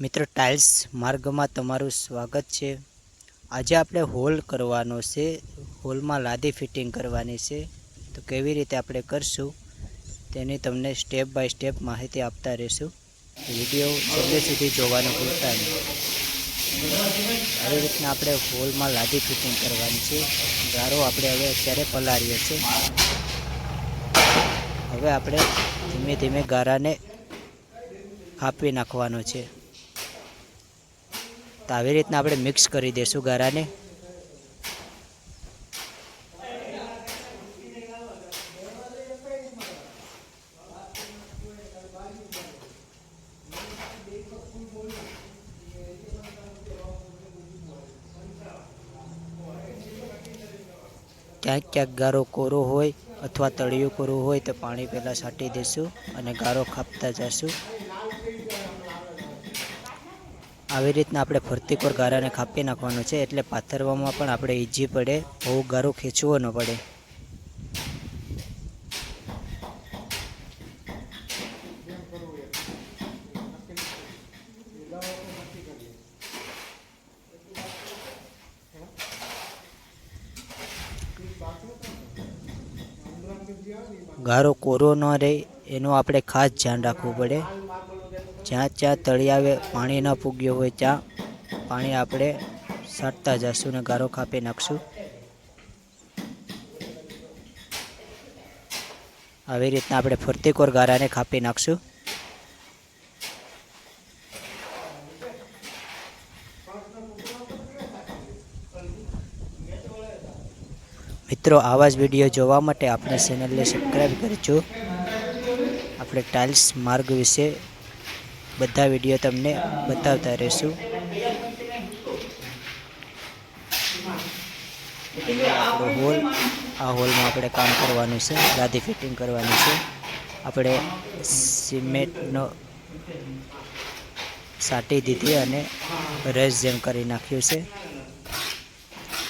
મિત્રો ટાઇલ્સ માર્ગમાં તમારું સ્વાગત છે. આજે આપણે હોલ કરવાનો છે. હોલમાં લાદી ફિટિંગ કરવાની છે. તો કેવી રીતે આપણે કરશું, તેની તમને સ્ટેપ બાય સ્ટેપ માહિતી આપતા રહીશું. વીડિયો છેલ્લે સુધી જોવાનું ભૂલતા નહીં. આવી રીતના આપણે હોલમાં લાદી ફિટિંગ કરવાની છે. ગારો આપણે હવે અત્યારે પલાળીએ છીએ. હવે આપણે ધીમે ધીમે ગારાને કાપી નાખવાનો છે. તો આવી રીતના આપણે મિક્સ કરી દઈશું ગારાને. ક્યાંક ક્યાંક ગારો કોરો હોય અથવા તળિયું કોરું હોય તો પાણી પહેલાં છાંટી દઈશું અને ગારો ખાપતા જઈશું આવી રીતના આપણે ફરતી કોર ગારાને કાપી નાખવાનું છે એટલે પાથરવામાં પણ આપણે ઈજી પડે, બહુ ગારો ખેંચવો ન પડે. ગારો કોરો ન રહે, એનું આપણે ખાસ ધ્યાન રાખવું પડે. જ્યાં જ્યાં તળિયાવે પાણી ન પૂગ્યું હોય, ત્યાં પાણી આપણે સાટતા જશું ને ગારો કાપી નાખશું. આવી રીતના આપણે ફરતી કોર ગારાને કાપી નાખશું. મિત્રો, આવા જ વીડિયો જોવા માટે આપણે ચેનલને સબસ્ક્રાઈબ કરજો. આપણે ટાઇલ્સ માર્ગ વિશે બધા વીડિયો તમને બતાવતા રહીશું. હોલ, આ હોલમાં આપણે કામ કરવાનું છે, ગાદી ફિટિંગ કરવાની છે. આપણે સિમેન્ટનો સાટી દીધી અને રેસ જેમ કરી નાખ્યું છે.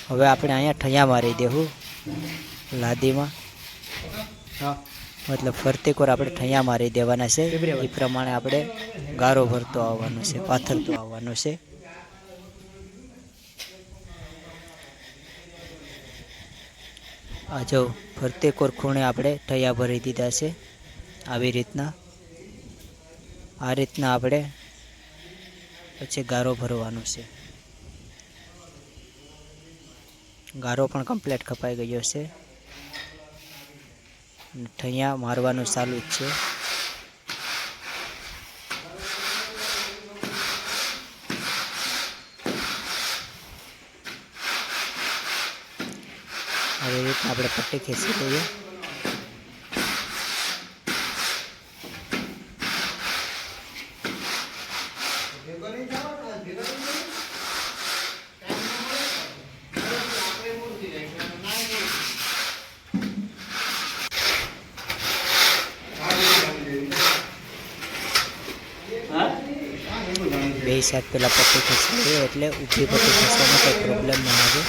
હવે આપણે અહીંયા ઠૈયા મારી દેવું લાદીમાં. મતલબ ફરતી કોર આપણે ઠૈયા મારી દેવાના છે. એ પ્રમાણે આપણે ગારો ભરતો આવવાનો છે પાથરતો આવવાનો છે. આ જો ફરતી કોર ખૂણે આપણે ઠૈયા ભરી દીધા છે આવી રીતના. આ રીતના આપણે પછી ગારો ભરવાનો છે. ગારો પણ કમ્પ્લીટ કપાઈ ગયો છે. ઠૈયા મારવાનું ચાલુ જ છે. આવી રીતના આપણે પટ્ટી ખેંચી લઈએ. બે સાત પેલા પટ્ટી ખસી એટલે ઊભી પટ્ટી ખસવામાં કોઈ પ્રોબ્લેમ ના આવે.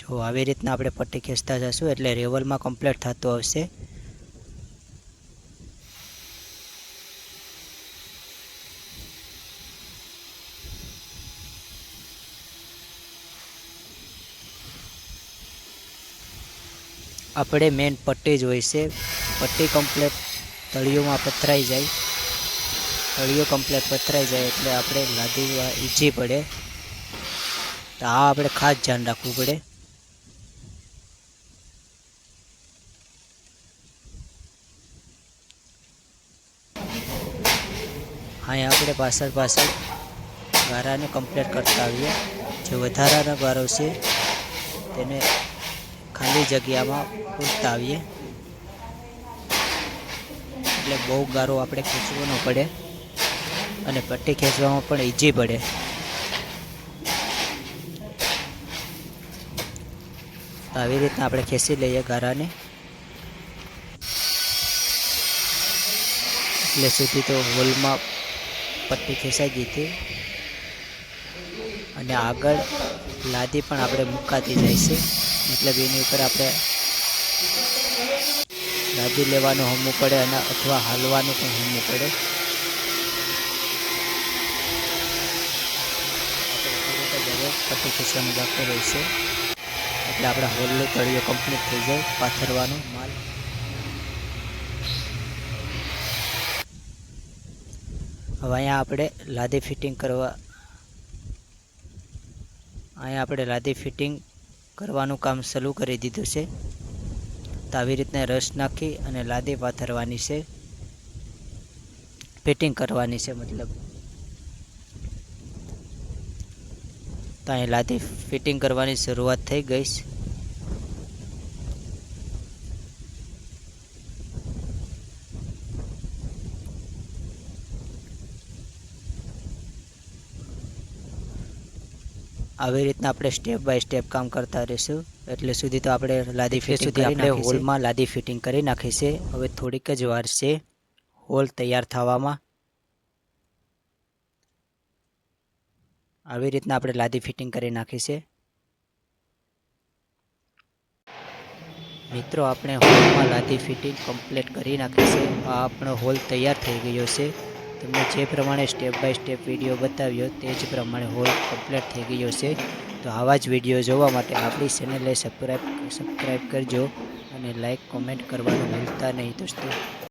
જો આવી રીતના આપણે પટ્ટી ખેંચતા જશું એટલે રેવલમાં કમ્પ્લીટ થતું આવશે. આપણે મેન પટ્ટી જ હોય છે. પટ્ટી કમ્પ્લેટ તળિયોમાં પથરાઈ જાય. તળિયો કમ્પ્લેટ પથરાઈ જાય એટલે આપણે લાદી ઈજી પડે. તો આ આપણે ખાસ ધ્યાન રાખવું પડે. અહીંયા આપણે પાછળ પાછળ ગારાને કમ્પ્લીટ કરતા આવીએ. જે વધારાનો ગારો છે, તેને ખાલી જગ્યામાં પૂરતા આવીએ. એટલે બહુ ગારો આપણે ખેંચવો ન પડે અને પટ્ટી ખેંચવામાં પણ ઈજી પડે. આવી રીતના આપણે ખેંચી લઈએ ગારાને. એટલે સુધી તો હોલમાં પટ્ટી ખેંચાઈ ગઈ હતી. અને આગળ લાદી પણ આપણે મુકાતી જાય છે. મતલબ એની ઉપર આપણે લાદી લેવાનું હમવું પડે અને અથવા હાલવાનું પણ હમવું પડે. પટ્ટી ખેંચવાનું બાકી રહેશે એટલે આપણા હોલનો તળિયો કમ્પ્લીટ થઈ જાય, પાથરવાનો માલ. હવે અહીંયા આપણે લાદી ફિટિંગ કરવા, અહીંયા આપણે લાદી ફિટિંગ કરવાનું કામ શરૂ કરી દીધું છે. તો આવી રીતના રસ નાખી અને લાદી પાથરવાની છે. ફિટિંગ કરવાની છે મતલબ. તો અહીં લાદી ફિટિંગ કરવાની શરૂઆત થઈ ગઈ છે. આવી રીતના આપણે સ્ટેપ બાય સ્ટેપ કામ કરતા રહીશું. એટલે સુધી તો આપણે લાદી ફિટિંગ સુધી આપણે હોલમાં લાદી ફિટિંગ કરી નાખી છે હવે થોડીક જ વાર છે. હોલ તૈયાર થવામાં. આવી રીતના આપણે લાદી ફિટિંગ કરી નાખી છે મિત્રો આપણે હોલમાં લાદી ફિટિંગ કમ્પ્લીટ કરી નાખી છે આ આપણો હોલ તૈયાર થઈ ગયો છે. તમને જે પ્રમાણે સ્ટેપ બાય સ્ટેપ વીડિયો બતાવ્યો તે જ પ્રમાણે હોલ કમ્પ્લીટ થઈ ગયો છે. તો આવા જ વીડિયો જોવા માટે આપણી ચેનલને સબસ્ક્રાઈબ સબસ્ક્રાઈબ કરજો અને લાઈક કોમેન્ટ કરવાનું ભૂલતા નહીં દોસ્તો.